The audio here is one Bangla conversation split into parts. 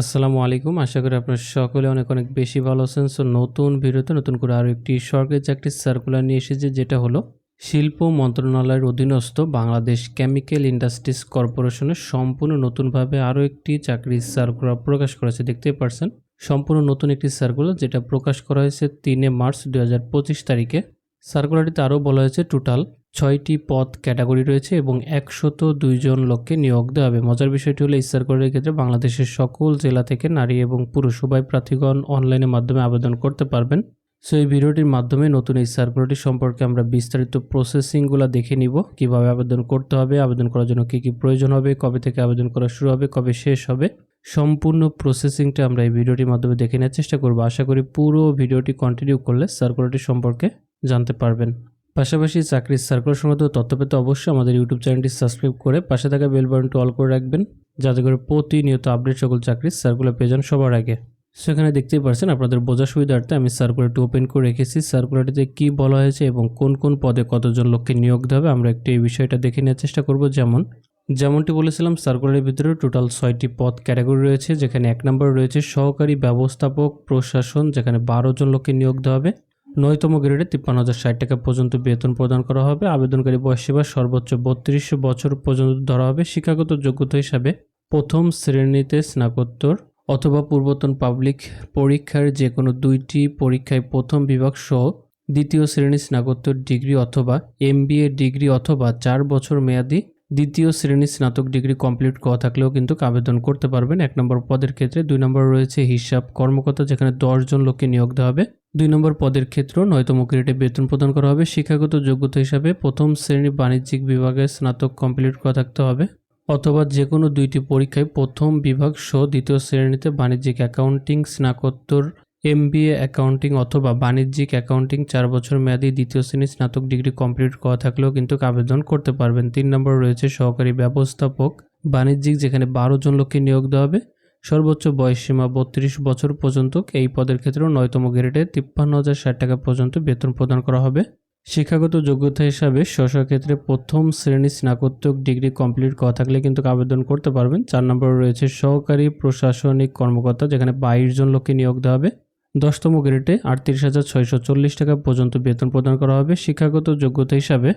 আসসালামু আলাইকুম। আশা করি আপনারা সকলে অনেক অনেক বেশি ভালো আছেন। সো নতুন ভিডিওতে নতুন করে আরও একটি সরকারি চাকরির সার্কুলার নিয়ে এসেছে, যেটা হলো শিল্প মন্ত্রণালয়ের অধীনস্থ বাংলাদেশ কেমিক্যাল ইন্ডাস্ট্রিজ কর্পোরেশনের সম্পূর্ণ নতুনভাবে আরও একটি চাকরির সার্কুলার প্রকাশ করেছে। দেখতেই পারছেন, সম্পূর্ণ নতুন একটি সার্কুলার যেটা প্রকাশ করা হয়েছে তিনে মার্চ দুহাজার পঁচিশ তারিখে। সার্কুলারটিতে আরও বলা হয়েছে টোটাল ছয়টি পদ ক্যাটাগরি রয়েছে এবং একশত দুইজন লোককে নিয়োগ দেওয়া হবে। মজার বিষয়টি হলো এই সার্কুলারের ক্ষেত্রে বাংলাদেশের সকল জেলা থেকে নারী এবং পুরুষ উভয় প্রার্থীগণ অনলাইনের মাধ্যমে আবেদন করতে পারবেন। সো এই ভিডিওটির মাধ্যমে নতুন এই সার্কুলারটি সম্পর্কে আমরা বিস্তারিত প্রসেসিংগুলো দেখে নিব। কীভাবে আবেদন করতে হবে, আবেদন করার জন্য কী কী প্রয়োজন হবে, কবে থেকে আবেদন করা শুরু হবে, কবে শেষ হবে, সম্পূর্ণ প্রসেসিংটা আমরা এই ভিডিওটির মাধ্যমে দেখে নেওয়ার চেষ্টা করব। আশা করি পুরো ভিডিওটি কন্টিনিউ করলে সার্কুলারটি সম্পর্কে জানতে পারবেন। পাশাপাশি চাকরির সার্কুলার সংক্রান্ত তথ্য পেতে অবশ্যই আমাদের ইউটিউব চ্যানেলটি সাবস্ক্রাইব করে পাশে থাকা বেল বাটনটি অল করে রাখবেন, যাতে করে প্রতিনিয়ত আপডেট সকল চাকরির সার্কুলার পেয়ে যান সবার আগে। সেখানে দেখতেই পারছেন আপনাদের বোঝার সুবিধার্থে আমি সার্কুলারটি ওপেন করে রেখেছি। সার্কুলারটিতে কী বলা হয়েছে এবং কোন কোন পদে কতজন লোককে নিয়োগ দেবে আমরা একটু এই বিষয়টা দেখে নেওয়ার চেষ্টা করব। যেমন, যেমনটি বলেছিলাম সার্কুলারের ভিতরে টোটাল ছয়টি পদ ক্যাটাগরি রয়েছে, যেখানে এক নম্বর রয়েছে সহকারী ব্যবস্থাপক, প্রশাসন, যেখানে বারো জন লোককে নিয়োগ দেওয়া হবে। নয়তম গ্রেডে তিপ্পান্ন হাজার ষাট টাকা পর্যন্ত বেতন প্রদান করা হবে। আবেদনকারী বয়স সীমা সর্বোচ্চ বত্রিশ বছর পর্যন্ত ধরা হবে। শিক্ষাগত যোগ্যতা হিসাবে প্রথম শ্রেণীতে স্নাতকোত্তর অথবা পূর্বতন পাবলিক পরীক্ষার যে কোনো দুইটি পরীক্ষায় প্রথম বিভাগ সহ দ্বিতীয় শ্রেণি স্নাতকোত্তর ডিগ্রি অথবা এমবিএ ডিগ্রি অথবা চার বছর মেয়াদি দ্বিতীয় শ্রেণির স্নাতক ডিগ্রি কমপ্লিট করা থাকলেও কিন্তু আবেদন করতে পারবেন। এক নম্বর পদের ক্ষেত্রে দুই নম্বর রয়েছে হিসাব কর্মকর্তা, যেখানে দশজন লোককে নিয়োগ দেওয়া হবে। দুই নম্বর পদের ক্ষেত্রেও নয়তম গ্রেডে বেতন প্রদান করা হবে। শিক্ষাগত যোগ্যতা হিসাবে প্রথম শ্রেণি বাণিজ্যিক বিভাগে স্নাতক কমপ্লিট করা থাকতে হবে। অথবা যে কোনো দুইটি পরীক্ষায় প্রথম বিভাগ সহ দ্বিতীয় শ্রেণীতে বাণিজ্যিক অ্যাকাউন্টিং স্নাতকোত্তর এমবিএ অ্যাকাউন্টিং অথবা বাণিজ্যিক অ্যাকাউন্টিং চার বছর মেয়াদী দ্বিতীয় শ্রেণি স্নাতক ডিগ্রি কমপ্লিট করা থাকলেও কিন্তু আবেদন করতে পারবেন। তিন নম্বর রয়েছে সহকারী ব্যবস্থাপক বাণিজ্যিক, যেখানে বারো জন লোককে নিয়োগ দেওয়া হবে। সর্বোচ্চ বয়স সীমা বত্রিশ বছর পর্যন্ত। এই পদের ক্ষেত্রেও নয়তম গ্রেডে তিপ্পান্ন হাজার ষাট টাকা পর্যন্ত বেতন প্রদান করা হবে। শিক্ষাগত যোগ্যতা হিসাবে স্ব ক্ষেত্রে প্রথম শ্রেণি স্নাতক ডিগ্রি কমপ্লিট করা থাকলে কিন্তু আবেদন করতে পারবেন। চার নম্বরে রয়েছে সহকারী প্রশাসনিক কর্মকর্তা, যেখানে বাইশ জন লোককে নিয়োগ দেওয়া হবে। দশতম গ্রেডে আটত্রিশ হাজার ছয়শো চল্লিশ টাকা পর্যন্ত বেতন প্রদান করা হবে। শিক্ষাগত যোগ্যতা হিসাবে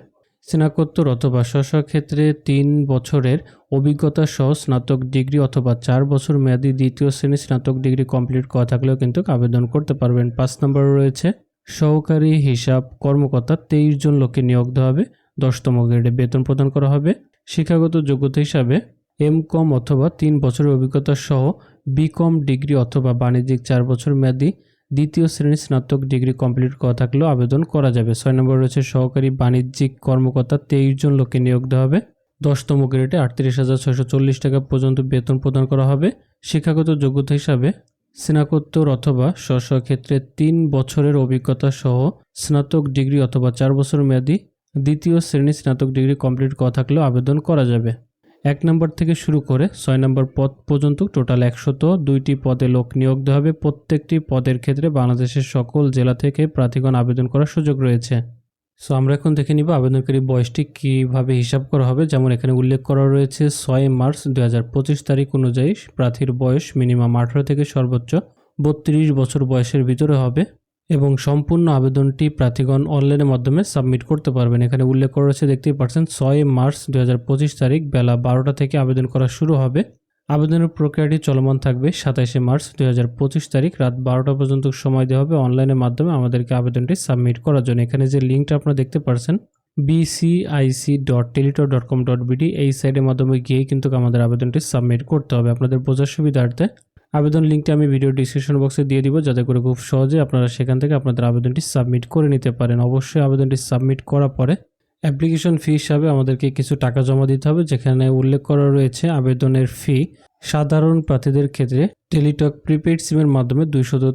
স্নাতকোত্তর অথবা স্ব ক্ষেত্রে তিন বছরের অভিজ্ঞতা সহ স্নাতক ডিগ্রি অথবা চার বছর মেয়াদী দ্বিতীয় শ্রেণি স্নাতক ডিগ্রি কমপ্লিট করা থাকলেও কিন্তু আবেদন করতে পারবেন। পাঁচ নম্বর রয়েছে, সহকারী হিসাব কর্মকর্তা তেইশ জন লোককে নিয়োগ দেওয়া হবে। দশতম গ্রেডে বেতন প্রদান করা হবে। শিক্ষাগত যোগ্যতা হিসাবে এম কম অথবা তিন বছরের অভিজ্ঞতা সহ বিকম ডিগ্রি অথবা বাণিজ্যিক চার বছর মেয়াদী দ্বিতীয় শ্রেণির স্নাতক ডিগ্রি কমপ্লিট করা থাকলেও আবেদন করা যাবে। ছয় নম্বর রয়েছে সহকারী বাণিজ্যিক কর্মকর্তা, তেইশ জন লোককে নিয়োগ দেওয়া হবে। দশতম গ্রেডে আটত্রিশ হাজার ছয়শো চল্লিশ টাকা পর্যন্ত বেতন প্রদান করা হবে। শিক্ষাগত যোগ্যতা হিসাবে স্নাতকোত্তর অথবা স্ব ক্ষেত্রে তিন বছরের অভিজ্ঞতা সহ স্নাতক ডিগ্রি অথবা চার বছর মেয়াদী দ্বিতীয় শ্রেণি স্নাতক ডিগ্রি কমপ্লিট করা থাকলেও আবেদন করা যাবে। এক নম্বর থেকে শুরু করে ছয় নম্বর পদ পর্যন্ত টোটাল একশত দুইটি পদে লোক নিয়োগ দেওয়া হবে। প্রত্যেকটি পদের ক্ষেত্রে বাংলাদেশের সকল জেলা থেকে প্রার্থীগণ আবেদন করার সুযোগ রয়েছে। সো আমরা এখন দেখে নিব আবেদনকারী বয়সটি কীভাবে হিসাব করা হবে। যেমন এখানে উল্লেখ করা রয়েছে, ছয় মার্চ দু হাজার পঁচিশ তারিখ অনুযায়ী প্রার্থীর বয়স মিনিমাম আঠারো থেকে সর্বোচ্চ বত্রিশ বছর বয়সের ভিতরে হবে। এবং সম্পূর্ণ আবেদনটি প্রার্থীগণ অনলাইনের মাধ্যমে সাবমিট করতে পারবেন। এখানে উল্লেখ করা রয়েছে, দেখতেই পাচ্ছেন, ছয় মার্চ দুই হাজার পঁচিশ তারিখ বেলা বারোটা থেকে আবেদন করা শুরু হবে। আবেদনের প্রক্রিয়াটি চলমান থাকবে সাতাশে মার্চ দুই হাজার পঁচিশ তারিখ রাত বারোটা পর্যন্ত সময় দেওয়া হবে অনলাইনের মাধ্যমে আমাদেরকে আবেদনটি সাবমিট করার জন্য। এখানে যে লিঙ্কটা আপনারা দেখতে পাচ্ছেন BCIC dot teletalk dot com dot BD এই সাইটের মাধ্যমে গিয়ে কিন্তু আমাদের আবেদনটি সাবমিট করতে হবে। আপনাদের বোঝার সুবিধার্থে আবেদন লিঙ্কটি আমি ভিডিও ডিসক্রিপশন বক্সে দিয়ে দিব, যাতে করে খুব সহজে আপনারা সেখান থেকে আপনাদের আবেদনটি সাবমিট করে নিতে পারেন। অবশ্যই আবেদনটি সাবমিট করার পরে অ্যাপ্লিকেশন ফি হিসাবে আমাদেরকে কিছু টাকা জমা দিতে হবে, যেখানে উল্লেখ করা রয়েছে আবেদনের ফি সাধারণ প্রার্থীদের ক্ষেত্রে টেলিটক প্রিপেড সিমের মাধ্যমে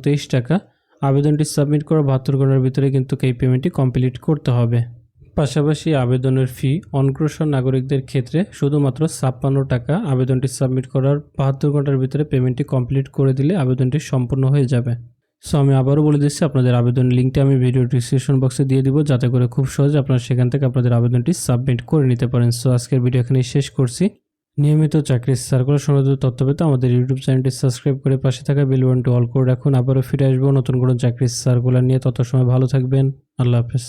তেইশ টাকা। আবেদনটি সাবমিট করা বাহাত্তর ঘণ্টার ভিতরে কিন্তু এই পেমেন্টটি কমপ্লিট করতে হবে। পাশাপাশি আবেদনের ফি অনগ্রসর নাগরিকদের ক্ষেত্রে শুধুমাত্র ছাপ্পান্ন টাকা আবেদনটি সাবমিট করার বাহাত্তর ঘণ্টার ভিতরে পেমেন্টটি কমপ্লিট করে দিলে আবেদনটি সম্পূর্ণ হয়ে যাবে। সো আমি আবারও বলে দিচ্ছি, আপনাদের আবেদন লিঙ্কটি আমি ভিডিও ডিসক্রিপশন বক্সে দিয়ে দিব, যাতে করে খুব সহজে আপনারা সেখান থেকে আপনাদের আবেদনটি সাবমিট করে নিতে পারেন। সো আজকের ভিডিও এখানেই শেষ করছি। নিয়মিত চাকরির সার্কুলার সংক্রান্ত তথ্য পেতে আমাদের ইউটিউব চ্যানেলটি সাবস্ক্রাইব করে পাশে থাকা বেল বাটনটি অল করে রাখুন। আবারও ফিরে আসব নতুন কোনো চাকরির সার্কুলার নিয়ে। তত সময় ভালো থাকবেন। আল্লাহ হাফেজ।